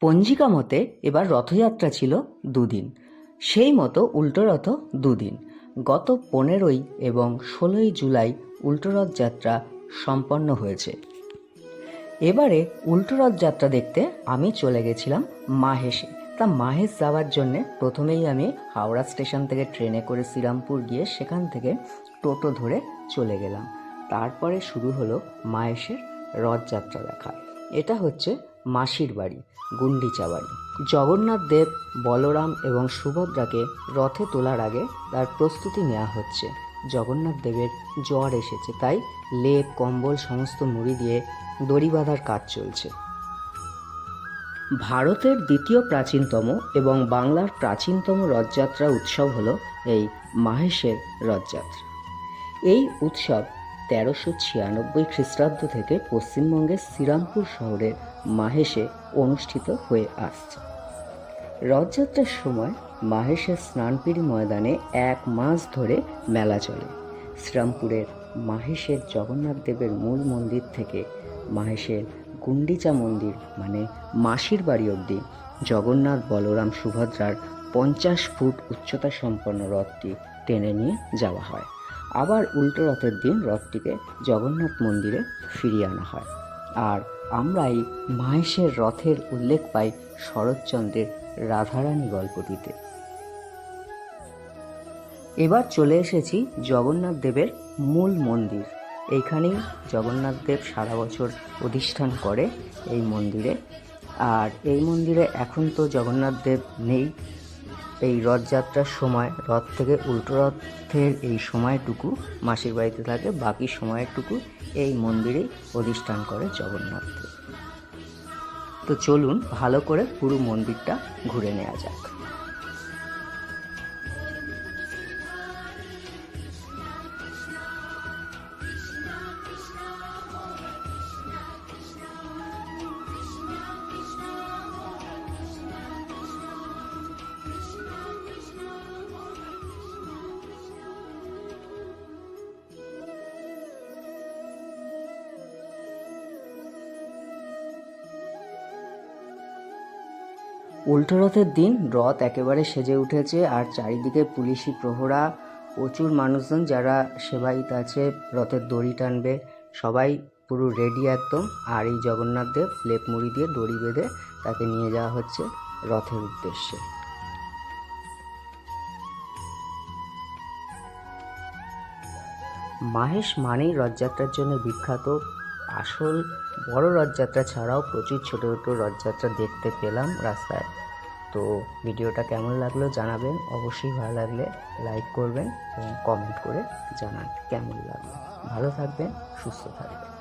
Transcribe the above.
পঞ্জিকা মতে এবার রথযাত্রা ছিল দুদিন। সেই মতো উল্টো রথ দুদিন। গত পনেরোই এবং ষোলোই জুলাই উল্টো রথযাত্রা সম্পন্ন হয়েছে। এবারে উল্টো রথযাত্রা দেখতে আমি চলে গেছিলাম মাহেশে। তা মাহেশ যাওয়ার জন্যে প্রথমেই আমি হাওড়া স্টেশন থেকে ট্রেনে করে শ্রীরামপুর গিয়ে সেখান থেকে টোটো ধরে চলে গেলাম। তারপরে শুরু হলো মাহেশের রথযাত্রা দেখা। এটা হচ্ছে মাসির বাড়ি, গুন্ডিচা বাড়ি। জগন্নাথ দেব, বলরাম এবং সুভদ্রাকে রথে তোলার আগে তার প্রস্তুতি নেওয়া হচ্ছে। জগন্নাথ দেবের জ্বর এসেছে, তাই লেপ, কম্বল সমস্ত মুড়ি দিয়ে দড়ি বাঁধার কাজ চলছে। ভারতের দ্বিতীয় প্রাচীনতম এবং বাংলার প্রাচীনতম রথযাত্রা উৎসব হলো এই মাহেশের রথযাত্রা। এই উৎসব তেরোশো ছিয়ানব্বই খ্রিস্টাব্দ থেকে পশ্চিমবঙ্গের শ্রীরামপুর শহরের মাহেশে অনুষ্ঠিত হয়ে আসছে। রথযাত্রার সময় মাহেশের স্নানপিড়ি ময়দানে এক মাস ধরে মেলা চলে। শ্রীরামপুরের মাহেশের জগন্নাথ দেবের মূল মন্দির থেকে মাহেশের গুন্ডিচা মন্দির মানে মাসির বাড়ি অবধি জগন্নাথ বলরাম সুভদ্রার পঞ্চাশ ফুট উচ্চতা সম্পন্ন রথটি টেনে নিয়ে যাওয়া হয়। আবার উল্টো রথের দিন রথটিকে জগন্নাথ মন্দিরে ফিরিয়ে আনা হয়। আর আমরা এই মাহেশের রথের উল্লেখ পাই শরৎচন্দ্রের রাধারানী গল্পটিতে। এবার চলে এসেছি জগন্নাথ দেবের মূল মন্দির। এইখানেই জগন্নাথ দেব সারা বছর অধিষ্ঠান করে এই মন্দিরে। আর এই মন্দিরে এখন তো জগন্নাথ দেব নেই। এই রথযাত্রার সময়, রথ থেকে উল্টো রথের এই সময়টুকু মাসির বাড়িতে থাকে, বাকি সময়টুকু এই মন্দিরেই অধিষ্ঠান করে জগন্নাথ। তো চলুন ভালো করে পুরো মন্দিরটা ঘুরে নেওয়া যাক। উল্টো রথের দিন রথ একেবারে সেজে উঠেছে আর চারিদিকে পুলিশি প্রহরা, প্রচুর মানুষজন যারা সেবায়িত আছে, রথের দড়ি টানবে, সবাই পুরো রেডি একদম। আর এই জগন্নাথ দেব লেপ মুড়ি দিয়ে দড়ি বেঁধে তাকে নিয়ে যাওয়া হচ্ছে রথের উদ্দেশ্যে। মাহেশ মানেই রথযাত্রার জন্য বিখ্যাত আসল বড় রথযাত্রা ছাড়াও প্রচুর ছোটো ছোটো রথযাত্রা দেখতে পেলাম রাস্তায়। তো ভিডিওটা কেমন লাগল জানাবেন। অবশ্যই ভালো লাগলে লাইক করবেন এবং কমেন্ট করে জানান কেমন লাগল। ভালো থাকবেন, সুস্থ থাকবেন।